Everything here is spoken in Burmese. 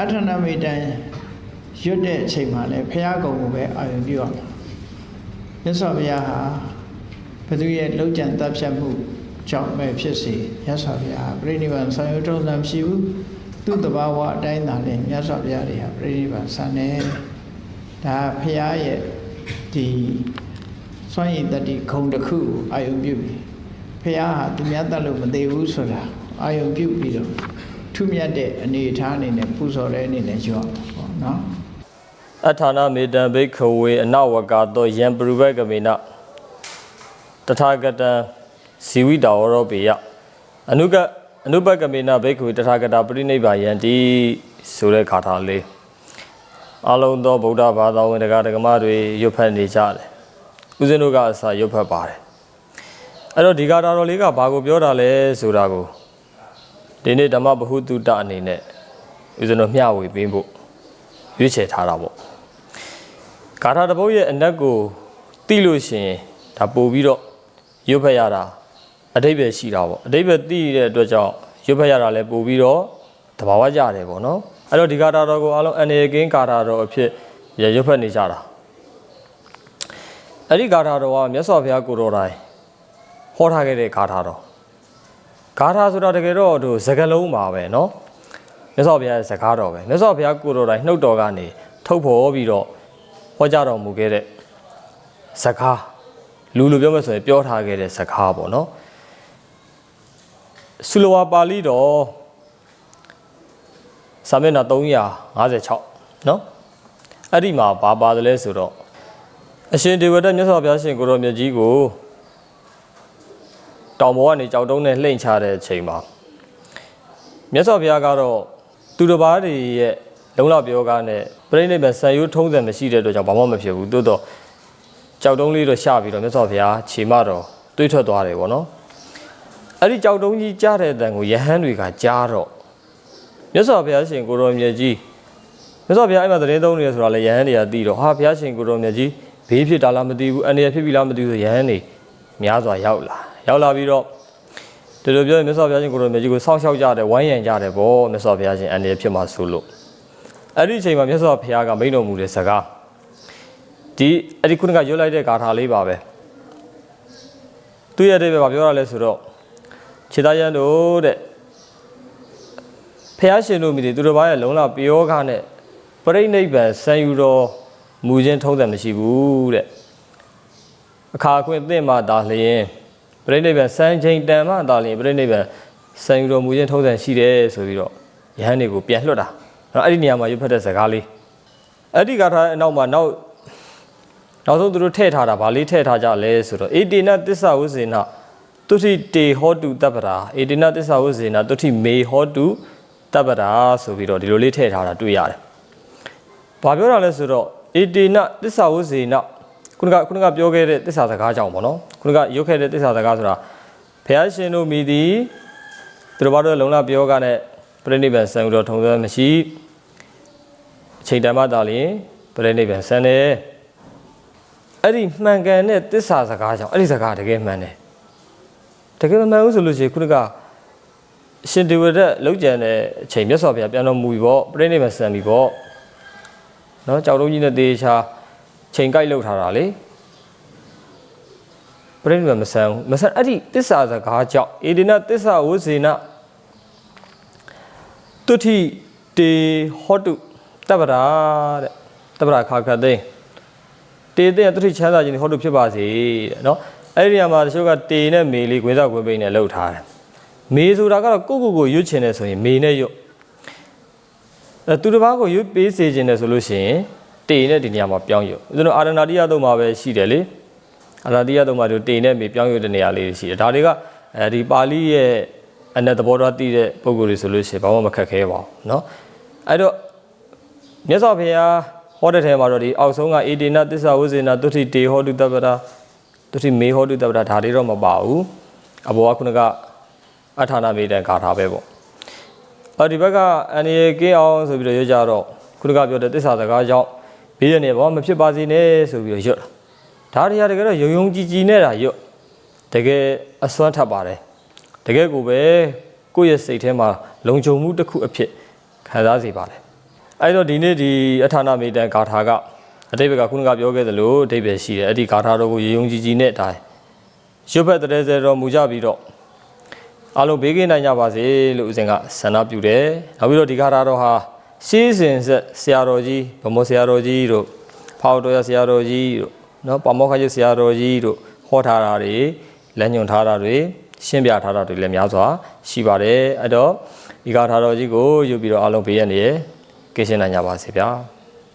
အထနာမိတံရွတ်တဲ့အချိန်မှာလည်းဘုရားကုံကိုပဲအာရုံပြုရမှာမြတ်စွာဘုရားဟာဘုသူရဲ့လောက်ကျန်တပ်ဖြတ်မှုကြောင့်ပဲဖြစ်စေမြတ်စွာဘုရားပြိဋိဘံဆောင်ရွက်ထုံးစံမရှိဘူးသူ့တဘာဝအတိုင်းသာလေမြတ်စွာဘုရားတွေဟာပြိဋိဘံဆန်နေဒါဘုရားရဲ့ဒီစွန့်ရည်တတိခုံတစ်ခုကိုအာယုံပြုပြီးဘုရားဟာသူများတတ်လို့မသေးဘူးဆိုတာအာယုံပြုပြီးတော့ထု မြတ်တဲ့အနေအထားအနေနဲ့ပူဇော်တဲ့အနေနဲ့ပြောအောင်ပေါ့နော်အထာနာမေတံဘိက္ခဝေအနဝကာတောယံပရုဘကမေနတထာဂတံဇီဝိတာဝရောပေယအနုကအနုပကမေနဘိက္ခဝေတထာဂတာပရိနိဗ္ဗာယံတိဆိုတဲ့ခါထားလေးအလုံးသောဗုဒ္ဓဘာသာဝင်တရားဓမ္မတွေရွတ်ဖတ်နေကြတယ်ဦးဇင်းတို့ကအစာရွတ်ဖတ်ပါတယ်အဲ့တော့ဒီကာတာတော်လေးကဘာကိုပြောတာလဲဆိုတာကို ဒီနေ့ဓမ္မဗဟုတုတအနေနဲ့ဦးဇင်းတို့မျှဝေပေးဖို့ရွေးချယ်ထားတာပေါ့ဂါထာတစ်ပုဒ်ရဲ့အနက်ကိုသိလို့ရှိရင်ဒါပို့ပြီးတော့ရွတ်ဖတ်ရတာအတိတ်ပဲရှိတာပေါ့အတိတ်ပဲသိတဲ့အတွက်ကြောင့်ရွတ်ဖတ်ရတာလည်းပို့ပြီးတော့တဘာဝကြတယ်ပေါ့နော်အဲ့တော့ဒီဂါထာတော်ကိုအားလုံးအနေကင်းဂါထာတော်အဖြစ်ရရွတ်ဖတ်နေကြတာအဲ့ဒီဂါထာတော်ကမြတ်စွာဘုရားကိုတော်တိုင်ဟောထားခဲ့တဲ့ဂါထာတော် ဂါထာဆိုတာတကယ်တော့သူစကားလုံးပါပဲเนาะ မြတ်စွာဘုရားရဲ့စကားတော်ပဲမြတ်စွာဘုရားကိုယ်တော်တိုင်နှုတ်တော်ကနေထုတ်ဖော်ပြီးတော့ဟောကြားတော်မူခဲ့တဲ့စကားလူလူပြောမယ်ဆိုရင်ပြောထားခဲ့တဲ့စကားပေါ့နော်ဆုလဝါပါဠိတော်စာမျက်နှာ356နော်အဲ့ဒီမှာဘာပါတယ်လဲဆိုတော့အရှင်ဒေဝဒတ်မြတ်စွာဘုရားရှင်ကိုယ်တော်မြတ်ကြီးကို တောင်ပေါ်ကနေကြောက်တုံးနဲ့လှိမ့်ချတဲ့အချိန်မှာမြတ်စွာဘုရားကတော့သူတစ်ပါးတွေရဲ့လုံလပြောကားနဲ့ပြိဋိဘံဆံရိုးထုံးစံမရှိတဲ့အတွက်ကြောင့်ဘာမှမဖြစ်ဘူးတိုးတော့ကြောက်တုံးလေးတော့ရှာပြီးတော့မြတ်စွာဘုရားခြေမတော်တွေးထွက်သွားတယ်ပေါ့နော်အဲ့ဒီကြောက်တုံးကြီးကြားတဲ့အတန်ကိုယဟန်တွေကကြားတော့မြတ်စွာဘုရားရှင်ကိုရောမြတ်ကြီးမြတ်စွာဘုရားအဲ့မှာသတင်းသုံးနေရဆိုတာလေယဟန်တွေကသိတော့ဟာဘုရားရှင်ကိုရောမြတ်ကြီးဘေးဖြစ်တာလားမသိဘူးအနေရဖြစ်ပြီလားမသိဘူးဆိုယဟန်တွေများစွာရောက်လာ ရောက်လာပြီးတော့ဒီလိုပြောရင်မြတ်စွာဘုရားရှင်ကိုယ်တော်မြတ်ကြီးကိုစောင့်ရှောက်ကြတယ်ဝိုင်းရံကြတယ်ဗောမြတ်စွာဘုရားရှင်အန္တရာယ်ဖြစ်မှာဆိုလို့အဲ့ဒီအချိန်မှာမြတ်စွာဘုရားကမိန့်တော်မူတဲ့စကားဒီအဲ့ဒီခုနကရွတ်လိုက်တဲ့ဂါထာလေးပါပဲသူရဲ့အတိတ်ပဲပြောရလဲဆိုတော့ခြေသားရန်တို့တဲ့ဘုရားရှင်တို့မိတွေသူတို့ဘာရဲ့လုံလပြောကားနဲ့ပြိဋိနိဗ္ဗာန်ဆံယူတော်မူခြင်းထုံးတယ်မရှိဘူးတဲ့အခါအခွင့်အသင့်မှဒါလျင် ပြိဋိဘံစံချိန်တန်မှသာလျှင်ပြိဋိဘံစံယူတော်မူခြင်းထုံးစံရှိတယ်ဆိုပြီးတော့ယဟန်တွေကိုပြန်လွှတ်တာအဲ့တော့အဲ့ဒီနေရာမှာရွတ်ဖတ်တဲ့စကားလေးအဲ့ဒီကထာအနောက်မှာနောက်နောက်ဆုံးသူတို့ထည့်ထားတာဗာလေးထည့်ထားကြလဲဆိုတော့အေတေနသစ္စာဝုဇေနတုတိတေဟောတုတပ္ပရာအေတေနသစ္စာဝုဇေနတုတိမေဟောတုတပ္ပရာဆိုပြီးတော့ဒီလိုလေးထည့်ထားတာတွေ့ရတယ်။ဘာပြောတာလဲဆိုတော့အေတေနသစ္စာဝုဇေန ခုနကခုနကပြောခဲ့တဲ့သစ္စာစကားကြောင့်ပေါ့နော်ခုနကရုပ်ခဲ့တဲ့သစ္စာစကားဆိုတာဘုရားရှင်တို့မိသည်သူတို့ဘာလို့လုံလပြောကနဲ့ပြိဋိဘံဆံတော်ထုံစံမရှိအချိန်တန်မှသာလျှင်ပြိဋိဘံဆံတယ်အဲ့ဒီမှန်ကန်တဲ့သစ္စာစကားကြောင့်အဲ့ဒီစကားတကယ်မှန်တယ်တကယ်မမှန်ဘူးဆိုလို့ရှိရင်ခုနကအရှင်ဒေဝဒတ်လောက်ကြံတဲ့အချိန်မြတ်စွာဘုရားပြန်တော်မူပြီပေါ့ပြိဋိဘံဆံပြီပေါ့နော်ကြောက်တုံးကြီးနဲ့တေချာ ချိန်ကြိုက်လောက်ထားတာလေပြိဋိဘံမဆန်ဘူးမဆန်အဲ့ဒီတစ္ဆာစကားကြောင့်အေဒီနတစ္ဆာဝုဇေနတုတိတေဟောတုတပ္ပရာတဲ့တပ္ပရာခါခတ်သိန်းတေတဲ့တုတိချမ်းသာခြင်းဟောတုဖြစ်ပါစေတဲ့နော်အဲ့ဒီနေရာမှာတချို့ကတေနဲ့မေလေးခွင်းစားခွင်းပိန်းနဲ့လှုပ်ထားတယ်မေဆိုတာကတော့ကိုကိုကိုရွတ်ချင်တယ်ဆိုရင်မေနဲ့ရွတ်အဲသူတစ်ပါးကိုရွတ်ပေးစေခြင်းတယ်ဆိုလို့ရှိရင် တေနဲ့ဒီနေရာမှာပြောင်းရုပ်ဦးဇင်းတို့အာရဏတိယသုံးမှာပဲရှိတယ်လေအာရဏတိယသုံးမှာတို့တေနဲ့မေပြောင်းရုပ်တဲ့နေရာလေးရှိတယ်ဒါတွေကအဲဒီပါဠိရဲ့အနက်သဘောထားသိတဲ့ပုံကိုယ်တွေဆိုလို့ရှိရင်ဘာမှမခက်ခဲပါဘူးเนาะအဲ့တော့မြတ်စွာဘုရားဟောတဲ့ထဲမှာတော့ဒီအောက်ဆုံးကအေတေနသစ္စာဝိဇေနသုတိတေဟောတုတပ္ပရာသုတိမေဟောတုတပ္ပရာဒါတွေတော့မပါဘူးအဘောကခုနကအထာနာမေတံဂါထာပဲပေါ့အော်ဒီဘက်ကအန်ရီကင်းအောင်ဆိုပြီးတော့ရွတ်ကြတော့ခုနကပြောတဲ့သစ္စာစကားကြောင့် ဘေးရနေဘာမှမဖြစ်ပါစေနဲ့ဆိုပြီးတော့ရွတ်တာဒါတွေကတကယ်တော့ယုံယုံကြည်ကြည်နဲ့တာရွတ်တကယ်အစွမ်းထပ်ပါတယ်တကယ်ကိုပဲကိုယ့်ရဲ့စိတ်ထဲမှာလုံခြုံမှုတစ်ခုအဖြစ်ခံစားစေပါတယ်အဲ့တော့ဒီနေ့ဒီအထာနာမေတ္တန်ဂါထာကအတိတ်ဘက်ကခုနကပြောခဲ့သလိုအတိတ်ပဲရှိတယ်အဲ့ဒီဂါထာတော်ကိုရေယုံကြည်ကြည်နဲ့ဒါရွတ်ဖက်တဲ့စေတော်မူကြပြီးတော့အားလုံးဘေးကင်းနိုင်ကြပါစေလို့ဦးဇင်ကဆန္ဒပြုတယ်နောက်ပြီးတော့ဒီဂါထာတော်ဟာ ရှေးစဉ်ဆက်ဆရာတော်ကြီးဗမောဆရာတော်ကြီးတို့ဖောက်တော်ရဆရာတော်ကြီးတို့နော်ပါမောခကျဆရာတော်ကြီးတို့ဟောထားတာတွေလက်ညွန်ထားတာတွေရှင်းပြထားတာတွေလည်းများစွာရှိပါတယ်အဲ့တော့ဒီဂါထာတော်ကြီးကိုယူပြီးတော့အားလုံးဘေးရနေရကင်းရှင်းနိုင်ကြပါစေဗျာ